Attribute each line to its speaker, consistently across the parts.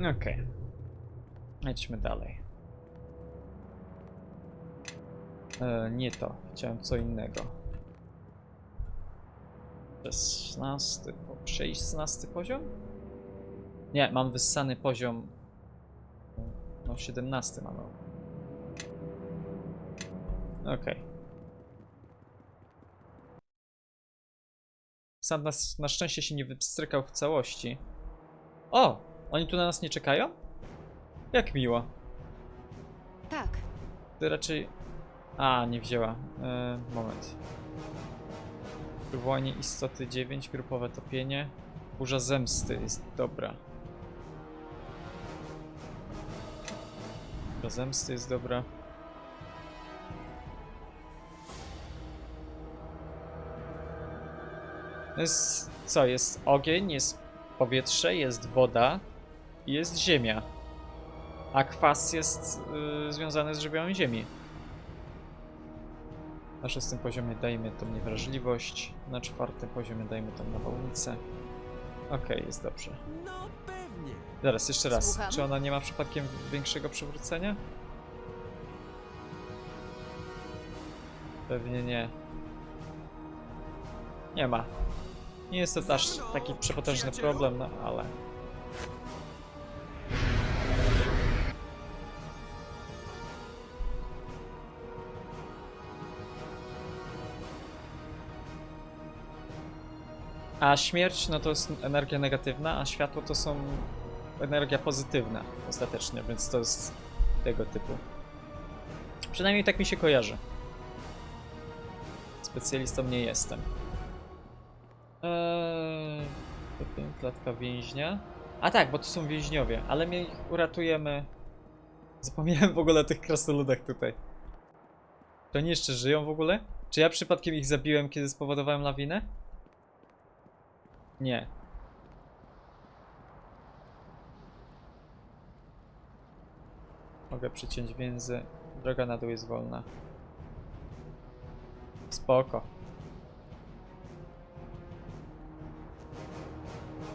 Speaker 1: Okej. Idźmy dalej. E, nie to. Chciałem co innego. 16, po- 16 poziom? Nie, mam wyssany poziom. No, 17 mamy. Okej. Sam na, na szczęście się nie wypstrykał w całości. O! Oni tu na nas nie czekają? Jak miło.
Speaker 2: Tak,
Speaker 1: Ty raczej... A, nie wzięła. E, moment. Przywołanie istoty 9, grupowe topienie. Burza zemsty jest dobra. Burza zemsty jest dobra. Jest, co? Jest ogień, jest powietrze, jest woda jest ziemia. A kwas jest y, związany z żywiołem ziemi. Na szóstym poziomie dajmy tą niewrażliwość, na czwartym poziomie dajmy tą nawałnicę. Okej, jest dobrze.
Speaker 3: No pewnie.
Speaker 1: Zaraz, jeszcze raz.
Speaker 2: Słucham?
Speaker 1: Czy ona nie ma przypadkiem większego przywrócenia? Pewnie nie. Nie ma. Nie jest to aż taki przepotężny problem, no ale... A śmierć, no to jest energia negatywna, a światło to są energia pozytywna ostatecznie, więc to jest tego typu. Przynajmniej tak mi się kojarzy. Specjalistą nie jestem. Eee, klatka więźnia. A tak, bo to są więźniowie, ale my ich uratujemy. Zapomniałem w ogóle o tych krasnoludach tutaj. Czy oni jeszcze żyją w ogóle? Czy ja przypadkiem ich zabiłem, kiedy spowodowałem lawinę? Nie. Mogę przyciąć więzy. Droga na dół jest wolna. Spoko.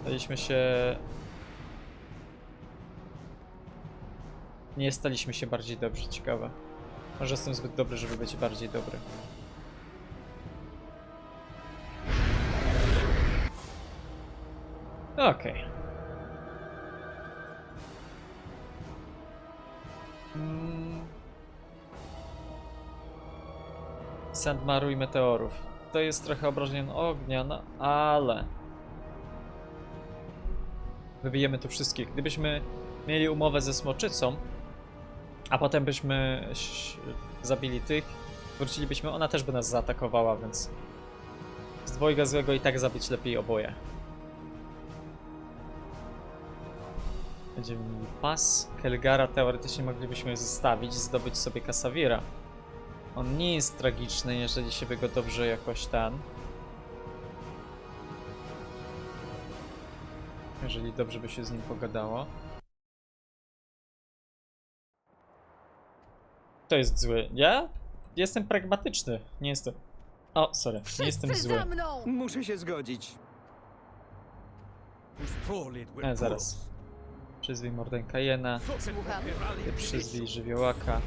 Speaker 1: Staliśmy się... Nie staliśmy się bardziej dobrzy, ciekawe. Może jestem zbyt dobry, żeby być bardziej dobry. Okej. Mm. Sandmaru i meteorów. To jest trochę obrażenie ognia, no ale... Wybijemy tu wszystkich. Gdybyśmy mieli umowę ze Smoczycą, a potem byśmy zabili tych, wrócilibyśmy, ona też by nas zaatakowała, więc z dwojga złego i tak zabić lepiej oboje. Będziemy mieli pas. Kelgara teoretycznie moglibyśmy zostawić, zdobyć sobie Kasawira. On nie jest tragiczny, jeżeli się by go dobrze jakoś ten. Jeżeli dobrze by się z nim pogadało. To jest zły. Ja jestem pragmatyczny. Nie jestem. O, sorry. Nie jestem
Speaker 2: wszyscy
Speaker 1: zły.
Speaker 2: za mną!
Speaker 3: Muszę się zgodzić.
Speaker 1: E, zaraz. Przyzwij Mordenkajena. Przyzwij żywiołaka.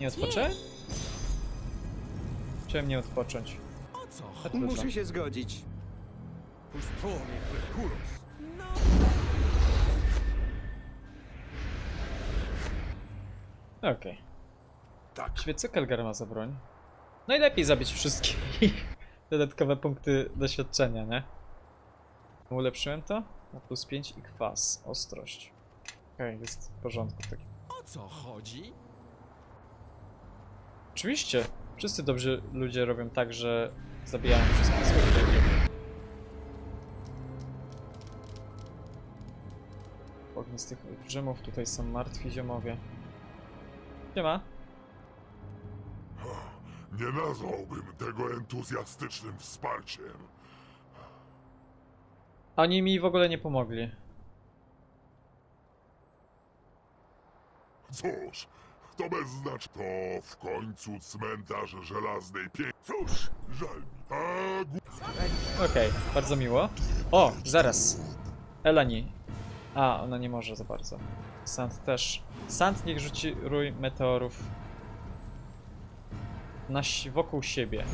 Speaker 1: Nie odpoczę? Chciałem nie odpocząć.
Speaker 3: O co?
Speaker 1: A trudno.
Speaker 3: Muszę się zgodzić.
Speaker 1: Okej.
Speaker 4: Tak.
Speaker 1: Świetnie, co Kelgar ma za broń? Najlepiej zabić wszystkich. Dodatkowe punkty doświadczenia, nie? Ulepszyłem to? Na plus 5 i kwas. Ostrość. Okej, jest w porządku. Tak.
Speaker 3: O co chodzi?
Speaker 1: Oczywiście, wszyscy dobrzy ludzie robią tak, że zabijają wszystkich złych ludzi. Ognistych olbrzymów, tutaj są martwi ziomowie. Nie ma.
Speaker 4: Nie nazwałbym tego entuzjastycznym wsparciem.
Speaker 1: Oni mi w ogóle nie pomogli.
Speaker 4: Cóż, to bez znacz. To w końcu cmentarz żelaznej pie... Cóż, żal mi. A gó-
Speaker 1: Okej, bardzo miło. O, zaraz. Elani. A, ona nie może za bardzo. Sand też. Sand niech rzuci rój meteorów. Na, si- wokół siebie.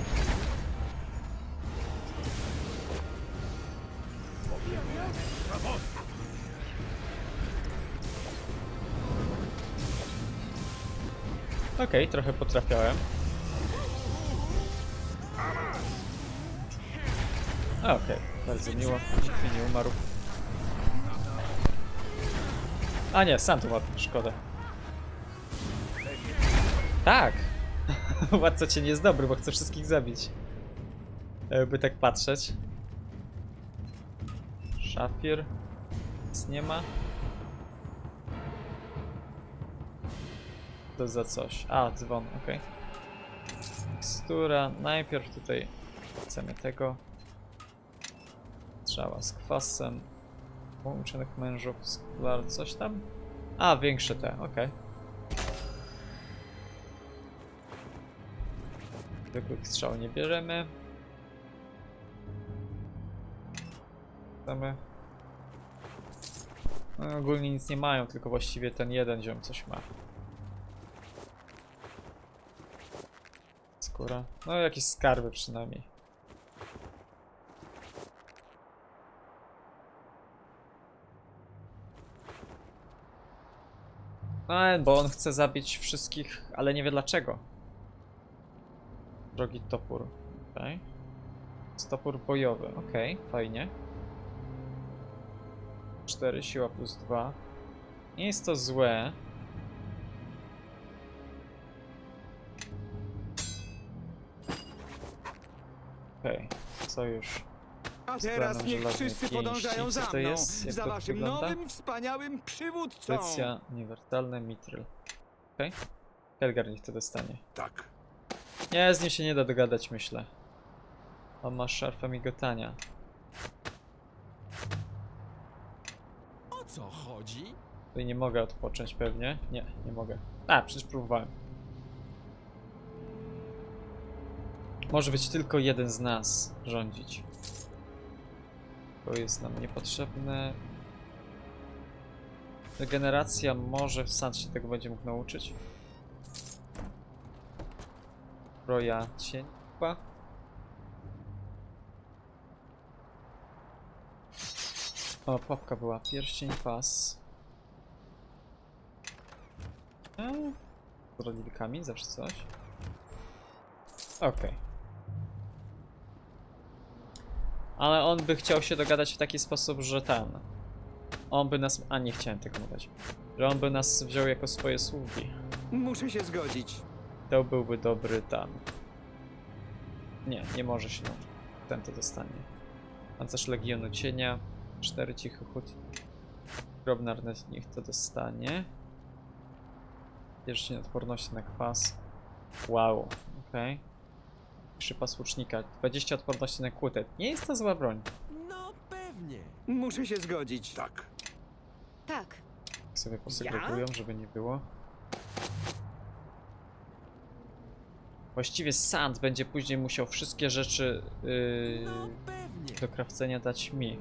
Speaker 1: Okej, trochę potrafiałem. Okej, bardzo miło. Nikt mi nie umarł. A nie, sam to ładny, szkoda. Tak! Władca cię nie jest dobry, bo chce wszystkich zabić. Jakby tak patrzeć. Szafir. Nic nie ma. To za coś. A, dzwon, okej. Mikstura. Najpierw tutaj chcemy tego. Strzała z kwasem. Połączonych mężów, sklar, coś tam? A, większe te, okej. Zwykłych strzał nie bierzemy. Chcemy. No, ogólnie nic nie mają, tylko właściwie ten jeden ziom coś ma. Skóra. No, jakieś skarby przynajmniej. No, bo on chce zabić wszystkich, ale nie wie dlaczego. Drogi topór. Jest Topór bojowy, okej, fajnie. 4 siła plus 2. Nie jest to złe. Okej, co już?
Speaker 3: A teraz niech wszyscy podążają za mną,
Speaker 1: jest? Jak
Speaker 3: za waszym
Speaker 1: wygląda?
Speaker 3: nowym, wspaniałym przywódcą.
Speaker 1: Specja uniwersalne mitryl. Okej. Helgar niech to dostanie.
Speaker 4: Tak.
Speaker 1: Nie, z nim się nie da dogadać, myślę. On ma szarfa migotania.
Speaker 3: O co chodzi?
Speaker 1: Tutaj nie mogę odpocząć pewnie. Nie, nie mogę. A, przecież próbowałem. Może być tylko jeden z nas rządzić. To jest nam niepotrzebne. Regeneracja może sam się tego będzie mógł nauczyć. Broja cień. O, popka była. Pierścień, pas. Eee, Zrodniwy kamień, zawsze coś. Okej. Ale on by chciał się dogadać w taki sposób, że ten. On by nas. A nie chciałem tego mówić. Że on by nas wziął jako swoje sługi.
Speaker 3: Muszę się zgodzić.
Speaker 1: To byłby dobry tam. Nie, nie może się nauczyć. Ten to dostanie. Pancerz Legionu Cienia. Cztery cichy chód. Grobnar niech to dostanie. Pierścień odporności na kwas. Wow, okej. Przypas łucznika. 20 odporności na kłutę. Nie jest to zła broń.
Speaker 3: No pewnie. Muszę się zgodzić.
Speaker 4: Tak.
Speaker 2: Tak.
Speaker 1: Jak sobie posegregują, żeby nie było. Właściwie Sand będzie później musiał wszystkie rzeczy yy,
Speaker 3: No
Speaker 1: do krawcenia dać mi.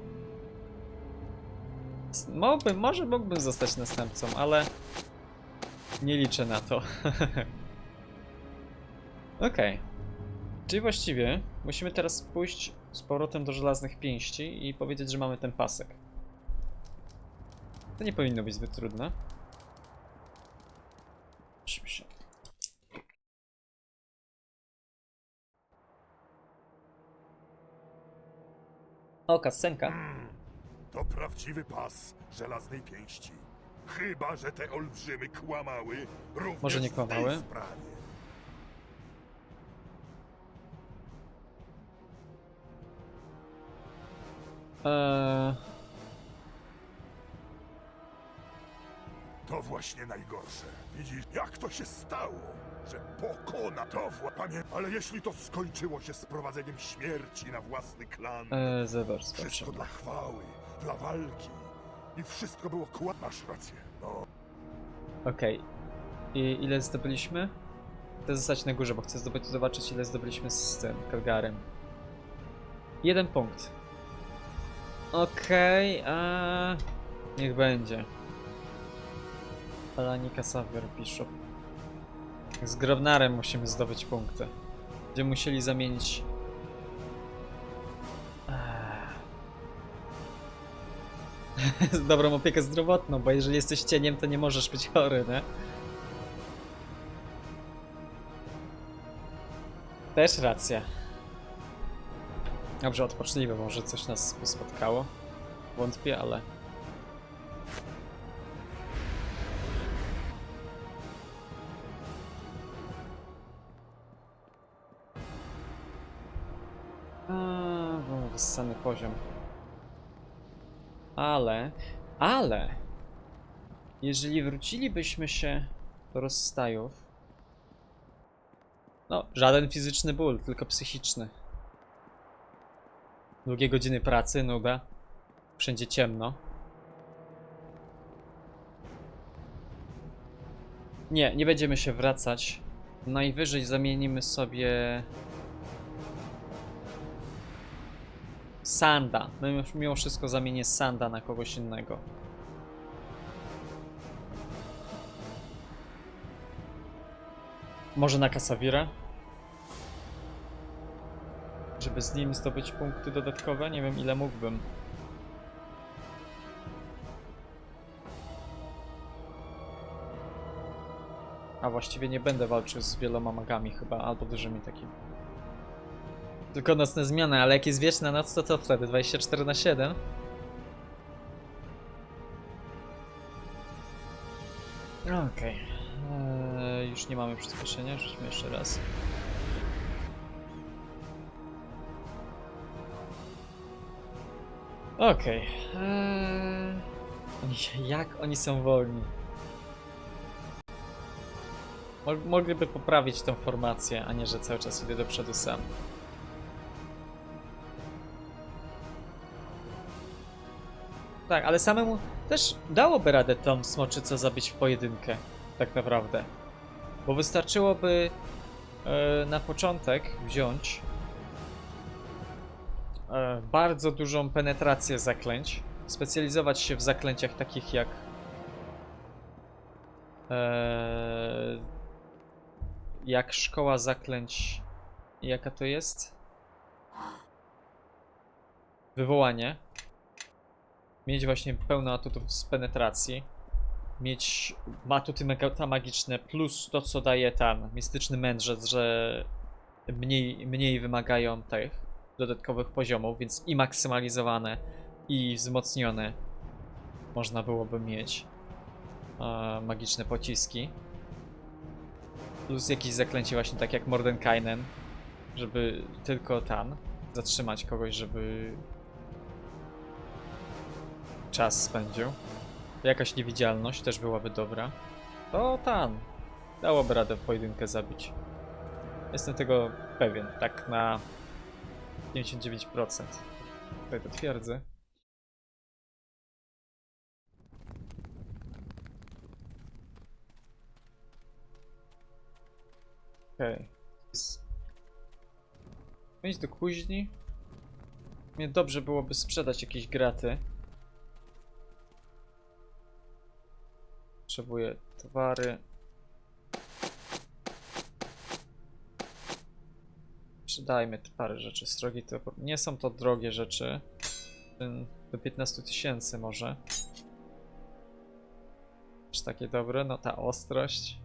Speaker 1: Mógłbym, może mógłbym zostać następcą, ale nie liczę na to. Okej. Czyli właściwie musimy teraz pójść z powrotem do żelaznych pięści i powiedzieć, że mamy ten pasek. To nie powinno być zbyt trudne. Musimy się. O, kasenka.
Speaker 4: To prawdziwy pas żelaznej pięści. Chyba, że te olbrzymy kłamały również
Speaker 1: Może nie
Speaker 4: w tej
Speaker 1: kłamały?
Speaker 4: sprawie.
Speaker 1: Eee,
Speaker 4: To właśnie najgorsze. Widzisz, jak to się stało, że pokona to wła... Panie, ale jeśli to skończyło się sprowadzeniem śmierci na własny klan,
Speaker 1: eee, zobacz,
Speaker 4: wszystko dla chwały, dla walki i wszystko było kła... Masz rację. No,
Speaker 1: Okej. I ile zdobyliśmy? Chcę zostać na górze, bo chcę zdobyć, zobaczyć ile zdobyliśmy z tym Kalgarem. Jeden punkt. Okej, a niech będzie. Alanika Savior Bishop. Z Grobnarem musimy zdobyć punkty. Będziemy musieli zamienić. Dobrą opiekę zdrowotną, bo jeżeli jesteś cieniem, to nie możesz być chory, nie? Też racja. Dobrze, odpocznijmy, może coś nas spotkało. Wątpię, ale... Bo wyssany poziom. Ale, ale... Jeżeli wrócilibyśmy się do rozstajów... No, żaden fizyczny ból, tylko psychiczny. Długie godziny pracy, nuda. Wszędzie ciemno. Nie, nie będziemy się wracać. Najwyżej zamienimy sobie... Sanda. Mimo wszystko zamienię Sanda na kogoś innego. Może na Kasawira? Żeby z nim zdobyć punkty dodatkowe? Nie wiem ile mógłbym. A właściwie nie będę walczył z wieloma magami chyba, albo dużymi takimi. Tylko nocne zmiany, ale jak jest wieczna noc, to co wtedy? 24 na 7? Okej. Eee, już nie mamy przyspieszenia, rzućmy jeszcze raz. Okej. Eee, Jak oni są wolni? Mo- Mogliby poprawić tą formację, a nie, że cały czas idę do przodu sam. Tak, ale samemu też dałoby radę tą smoczycę zabić w pojedynkę, tak naprawdę. Bo wystarczyłoby e, na początek wziąć bardzo dużą penetrację zaklęć, specjalizować się w zaklęciach takich jak e, jak szkoła zaklęć jaka to jest? Wywołanie. Mieć właśnie pełno atutów z penetracji. Mieć atuty magiczne plus to co daje tam mistyczny mędrzec, że mniej, mniej wymagają tych dodatkowych poziomów, więc i maksymalizowane i wzmocnione można byłoby mieć e, magiczne pociski. Plus jakieś zaklęcie właśnie tak jak Mordenkainen, żeby tylko tam zatrzymać kogoś, żeby czas spędził. Jakaś niewidzialność też byłaby dobra. To tam. Dałoby radę pojedynkę zabić. Jestem tego pewien, tak na 99%. Tutaj to twierdzę. Okej. Okay. Wejdź do kuźni. Mnie dobrze byłoby sprzedać jakieś graty. Potrzebuję towary. Sprzedajmy parę rzeczy. Strogi to nie są to drogie rzeczy. Do 15 tysięcy może. Aż takie dobre. No ta ostrość.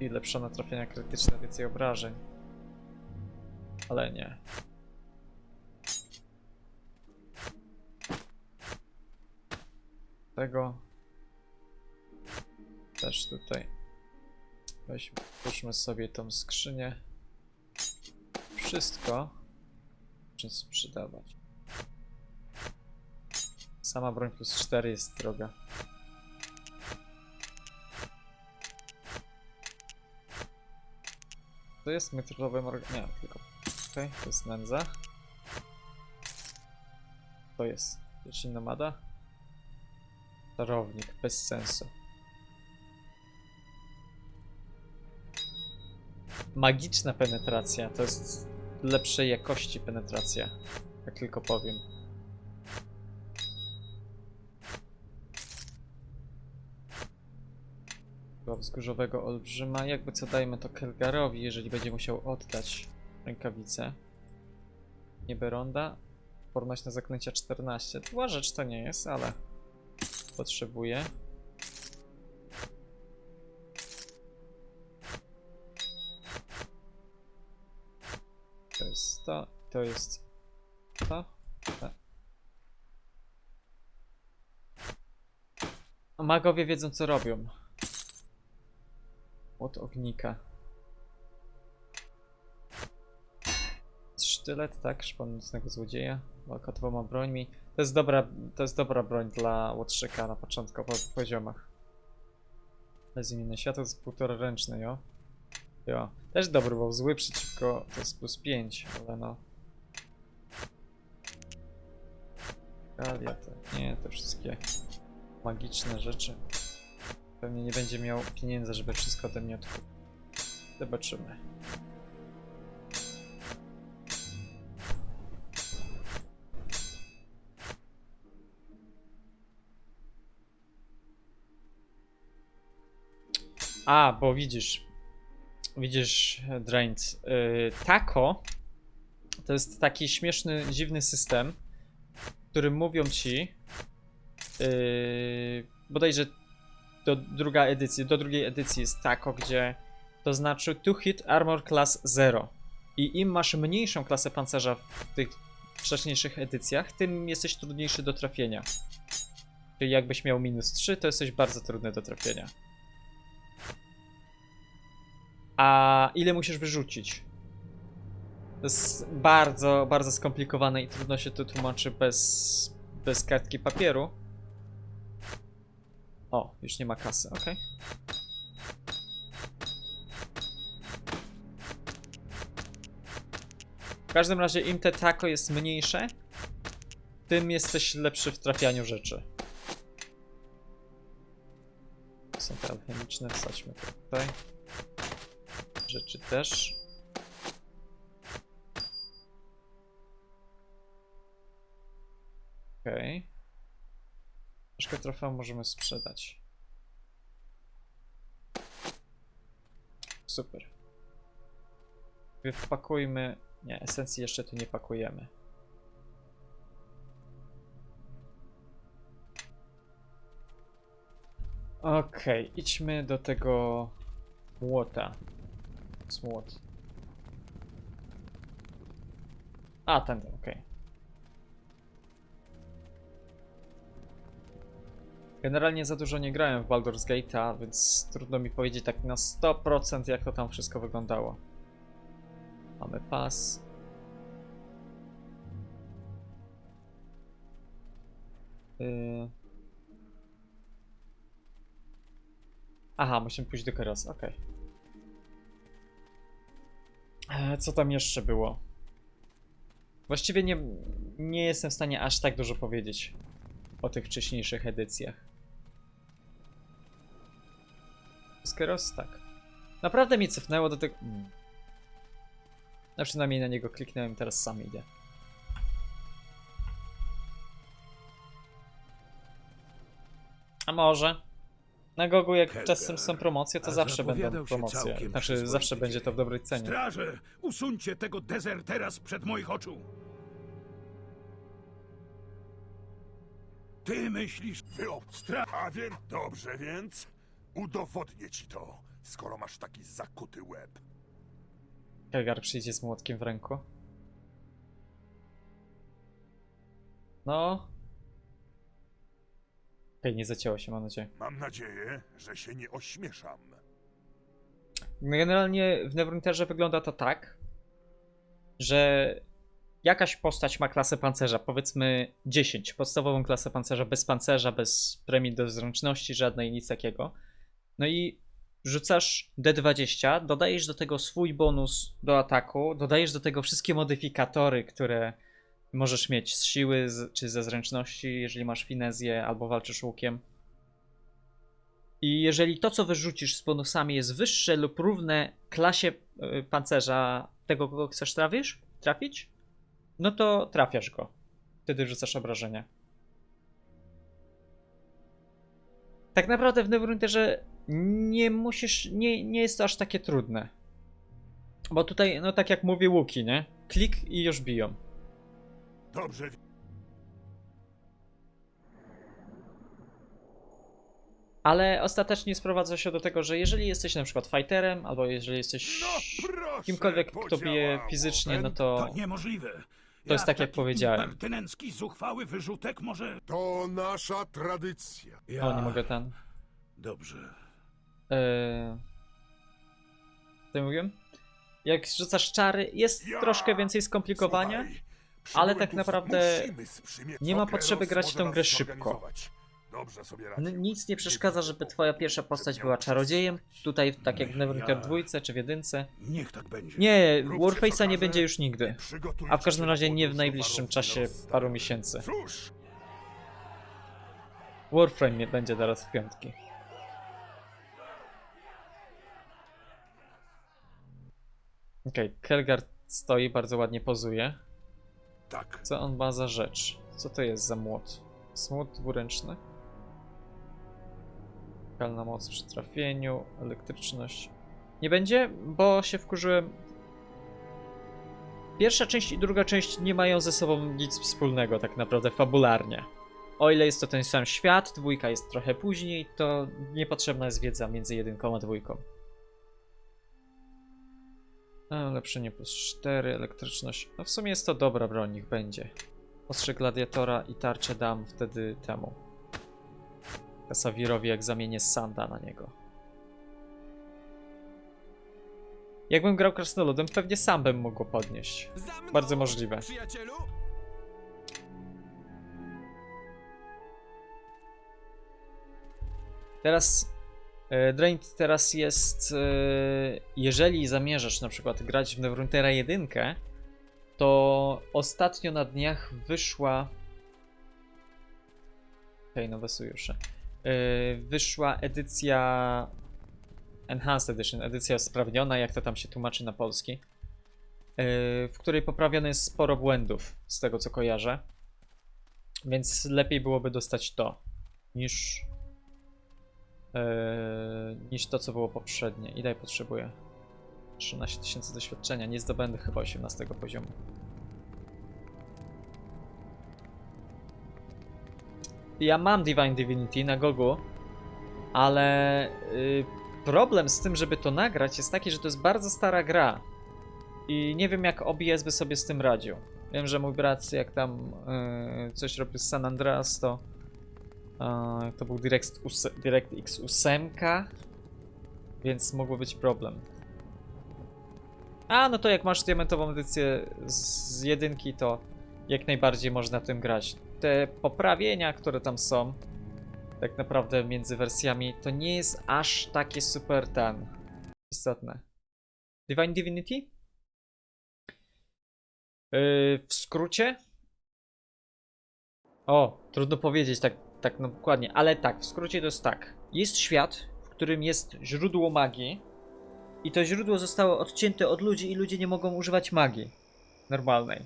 Speaker 1: I lepszone trafienia krytyczne, więcej obrażeń. Ale nie. Tego też tutaj. Weźmy, sobie tą skrzynię. Wszystko. Czym sprzedawać. Sama broń plus 4 jest droga. To jest metrowy morg... Nie, tylko... Okej, to jest nędza. To jest... Jeszcze nomada? Czarownik, bez sensu. Magiczna penetracja to jest lepszej jakości penetracja. Jak tylko powiem. Chyba wzgórzowego olbrzyma. Jakby co dajmy to Kelgarowi, jeżeli będzie musiał oddać rękawice. Nieberonda. Odporność na zaklęcia 14. Zła rzecz to nie jest, ale potrzebuję. To, jest to. to. A Magowie wiedzą co robią. Od ognika. Sztylet, tak, szpon nocnego złodzieja. Walka dwoma brońmi. To jest dobra, to jest dobra broń dla łotrzyka na początkowych poziomach. Bez inne światło to jest półtora ręczny, jo. Jo. Też dobry, bo zły przeciwko to jest plus 5, ale no. Galia to nie, te wszystkie magiczne rzeczy. Pewnie nie będzie miał pieniędzy, żeby wszystko ode mnie odkupić. Zobaczymy. A, bo widzisz, widzisz, Drains, yy, Taco to jest taki śmieszny, dziwny system, którym mówią ci, yy, bodajże do druga edycji, do drugiej edycji jest Taco, gdzie to znaczy to hit armor class 0 i im masz mniejszą klasę pancerza w tych wcześniejszych edycjach, tym jesteś trudniejszy do trafienia. Czyli jakbyś miał minus 3, to jesteś bardzo trudny do trafienia. A ile musisz wyrzucić? To jest bardzo, bardzo skomplikowane i trudno się to tłumaczy bez, bez kartki papieru. O, już nie ma kasy, ok. W każdym razie im te tako jest mniejsze, tym jesteś lepszy w trafianiu rzeczy. Są te alchemiczne, wsadźmy tutaj. Rzeczy też. Okej. Okay. Troszkę trofeum możemy sprzedać. Super. Wpakujmy... Nie, esencji jeszcze tu nie pakujemy. Okej, okay, idźmy do tego młota. Młot. A, ten, okej. Okay. Generalnie za dużo nie grałem w Baldur's Gate'a, więc trudno mi powiedzieć tak na 100% jak to tam wszystko wyglądało. Mamy pas. Yy... Aha, musimy pójść do Keros, okej. Okay. Co tam jeszcze było? Właściwie nie, nie jestem w stanie aż tak dużo powiedzieć o tych wcześniejszych edycjach. Skeros? Tak. Naprawdę mi cofnęło do tego... Hmm. No przynajmniej na niego kliknąłem, teraz sam idzie. A może? Na Gogu jak
Speaker 5: Helga,
Speaker 1: czasem są promocje, to
Speaker 5: a
Speaker 1: zawsze będą promocje. Znaczy zawsze będzie to w dobrej cenie.
Speaker 5: Straże, usuńcie tego dezertera sprzed moich oczu. Ty myślisz...
Speaker 4: Wyobstra... A więc dobrze, więc udowodnię ci to, skoro masz taki zakuty łeb.
Speaker 1: Helgar przyjdzie z młotkiem w ręku. No. Okej, nie zacięło się, mam nadzieję.
Speaker 4: Mam nadzieję, że się nie ośmieszam.
Speaker 1: Generalnie w Neverwinterze wygląda to tak, że jakaś postać ma klasę pancerza, powiedzmy 10, podstawową klasę pancerza bez pancerza, bez premii do zręczności, żadnej, nic takiego. No i rzucasz D20, dodajesz do tego swój bonus do ataku, dodajesz do tego wszystkie modyfikatory, które możesz mieć z siły z, czy ze zręczności, jeżeli masz finezję albo walczysz łukiem. I jeżeli to, co wyrzucisz z bonusami jest wyższe lub równe klasie y, pancerza tego, kogo chcesz trafisz, trafić, no to trafiasz go. Wtedy rzucasz obrażenia. Tak naprawdę w Neverwinterze nie musisz, nie, nie jest to aż takie trudne. Bo tutaj, no tak jak mówię, łuki, nie? Klik i już biją.
Speaker 4: Dobrze,
Speaker 1: Ale ostatecznie sprowadza się do tego, że jeżeli jesteś na przykład fighterem, albo jeżeli jesteś
Speaker 4: no proszę,
Speaker 1: kimkolwiek, kto bije fizycznie, no to
Speaker 5: To niemożliwe.
Speaker 1: To jest tak, jak powiedziałem.
Speaker 5: Impertynencki, zuchwały wyrzutek może...
Speaker 4: To nasza tradycja.
Speaker 5: Ja...
Speaker 1: O, nie mogę ten.
Speaker 5: Dobrze.
Speaker 1: Yy... Co ja mówiłem? Jak rzucasz czary, jest
Speaker 4: Ja-
Speaker 1: troszkę więcej skomplikowania,
Speaker 4: Słuchaj,
Speaker 1: ale tak naprawdę nie ma potrzeby grać w
Speaker 4: nas
Speaker 1: grę szybko.
Speaker 4: Dobrze sobie.
Speaker 1: N- nic nie przeszkadza, żeby twoja pierwsza postać była czarodziejem, tutaj tak jak w Neverwinter 2 czy w jedynce.
Speaker 5: Niech tak będzie.
Speaker 1: Nie,
Speaker 4: co
Speaker 1: Warface'a nie będzie już
Speaker 4: i
Speaker 1: nigdy.
Speaker 4: przygotujcie
Speaker 1: A w każdym
Speaker 4: się
Speaker 1: razie
Speaker 4: do
Speaker 1: nie w
Speaker 4: podróży
Speaker 1: najbliższym czasie, paru miesięcy.
Speaker 4: Cóż,
Speaker 1: Warframe nie będzie teraz w piątki. Okej, okay, Kelgard stoi, bardzo ładnie pozuje.
Speaker 4: tak.
Speaker 1: Co on ma za rzecz? Co to jest za młot? Smut dwuręczny? Kalna moc przy trafieniu, elektryczność. Nie będzie, bo się wkurzyłem. Pierwsza część i druga część nie mają ze sobą nic wspólnego, tak naprawdę fabularnie. O ile jest to ten sam świat, dwójka jest trochę później, to niepotrzebna jest wiedza między jedynką a dwójką. A, ulepszenie plus 4, elektryczność. No w sumie jest to dobra broń, niech będzie. Ostrze gladiatora i tarczę dam wtedy temu. Kasawirowi jak zamienię Sanda na niego. Jakbym grał krasnoludem, pewnie sam bym mógł go podnieść. Bardzo możliwe. Teraz e, Drained teraz jest e, jeżeli zamierzasz na przykład grać w Neverwintera 1 to ostatnio na dniach wyszła Okej, nowe sojusze. E, wyszła edycja Enhanced Edition, edycja usprawniona, jak to tam się tłumaczy na polski, e, w której poprawione jest sporo błędów, z tego co kojarzę. Więc lepiej byłoby dostać to, niż Eee, niż to, co było poprzednie. Ile potrzebuję? 13 tysięcy doświadczenia. Nie zdobędę chyba 18 poziomu. Ja mam Divine Divinity na Gogu, ale y, problem z tym, żeby to nagrać jest taki, że to jest bardzo stara gra. I nie wiem, jak OBS by sobie z tym radził. Wiem, że mój brat, jak tam y, coś robił z San Andreas, to to był DirectX 8, więc mogło być problem. A, no to jak masz diamentową edycję z jedynki, to jak najbardziej można tym grać. Te poprawienia, które tam są, tak naprawdę między wersjami, to nie jest aż takie super ten istotne. Divine Divinity? Yy, w skrócie? O, trudno powiedzieć tak, tak no, dokładnie, ale tak, w skrócie to jest tak. Jest świat, w którym jest źródło magii i to źródło zostało odcięte od ludzi i ludzie nie mogą używać magii normalnej.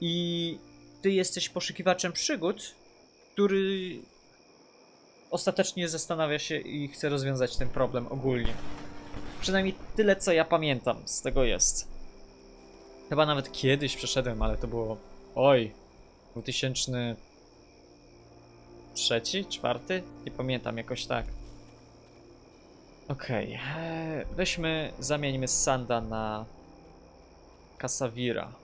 Speaker 1: I ty jesteś poszukiwaczem przygód, który ostatecznie zastanawia się i chce rozwiązać ten problem ogólnie. Przynajmniej tyle, co ja pamiętam z tego jest. Chyba nawet kiedyś przeszedłem, ale to było. Oj, 2000 trzeci, czwarty? Nie pamiętam, jakoś tak. Okej, eee, weźmy, zamieńmy Sanda na Kasawira.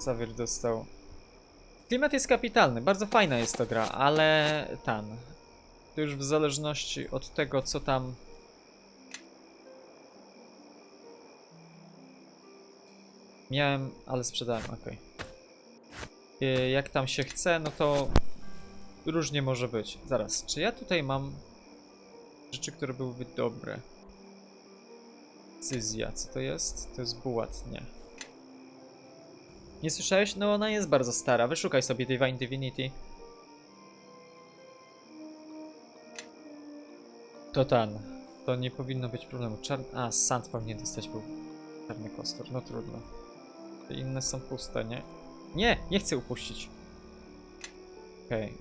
Speaker 1: Kasawir dostał... Klimat jest kapitalny, bardzo fajna jest to gra, ale ten... To już w zależności od tego, co tam Miałem, ale sprzedałem, okej. Y, Jak tam się chce, no to różnie może być. Zaraz, czy ja tutaj mam rzeczy, które byłyby dobre? Decyzja, co to jest? To jest bułat, nie. Nie słyszałeś? No ona jest bardzo stara. Wyszukaj sobie Divine Divinity. To ten. To nie powinno być problemu. Czar... A, sand powinien dostać był czarny kostur. No trudno. Te inne są puste, nie? Nie! Nie chcę upuścić. Okej.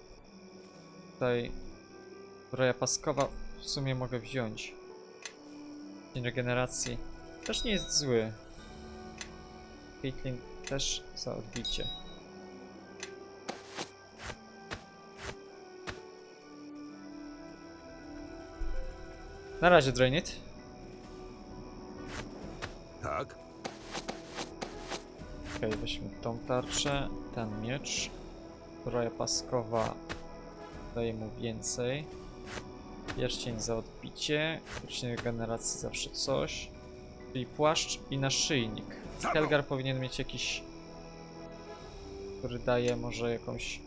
Speaker 1: Tutaj... Broja paskowa w sumie mogę wziąć. Dzień regeneracji też nie jest zły. Caitlyn też za odbicie. Na razie, Drainit.
Speaker 3: Tak?
Speaker 1: Okej, weźmy tą tarczę, ten miecz. Zbroja paskowa daje mu więcej. Pierścień za odbicie. Pierścień regeneracji zawsze coś. Czyli płaszcz i naszyjnik. Helgar powinien mieć jakiś... Który daje może jakąś...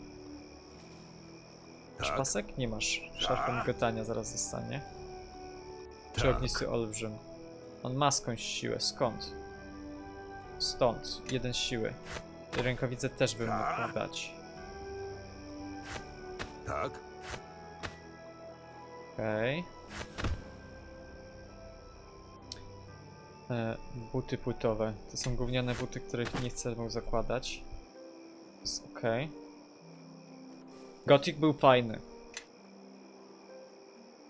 Speaker 1: Masz
Speaker 3: Tak.
Speaker 1: pasek? Nie masz. Szarpem gotania zaraz zostanie. Czy
Speaker 3: Tak.
Speaker 1: ognisty olbrzym? On ma skądś siłę. Skąd? Stąd. Jeden siły. I Rękawice też bym mógł dać.
Speaker 3: Tak?
Speaker 1: Okej. E, Buty płytowe. To są gówniane buty, których nie chcę mu zakładać. Jest okej. Gothic był fajny.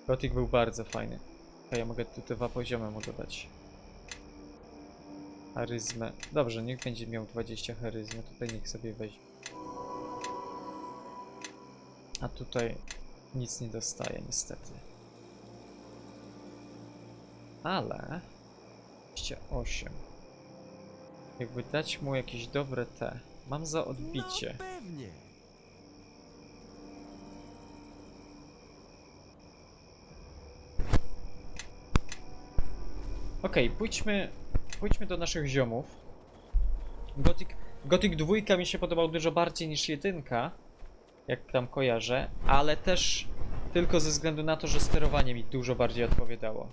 Speaker 1: Gothic był bardzo fajny. Okej, ja mogę tu dwa poziomy mu dodać. Charyzmę. Dobrze, niech będzie miał 20 charyzmy. Tutaj niech sobie weźmie. A tutaj nic nie dostaje niestety. Ale 28. Jakby dać mu jakieś dobre te. Mam za odbicie.
Speaker 3: No pewnie.
Speaker 1: Okej, pójdźmy, pójdźmy do naszych ziomów. Gothic, Gothic 2 mi się podobał dużo bardziej niż jedynka, jak tam kojarzę, ale też tylko ze względu na to, że sterowanie mi dużo bardziej odpowiadało.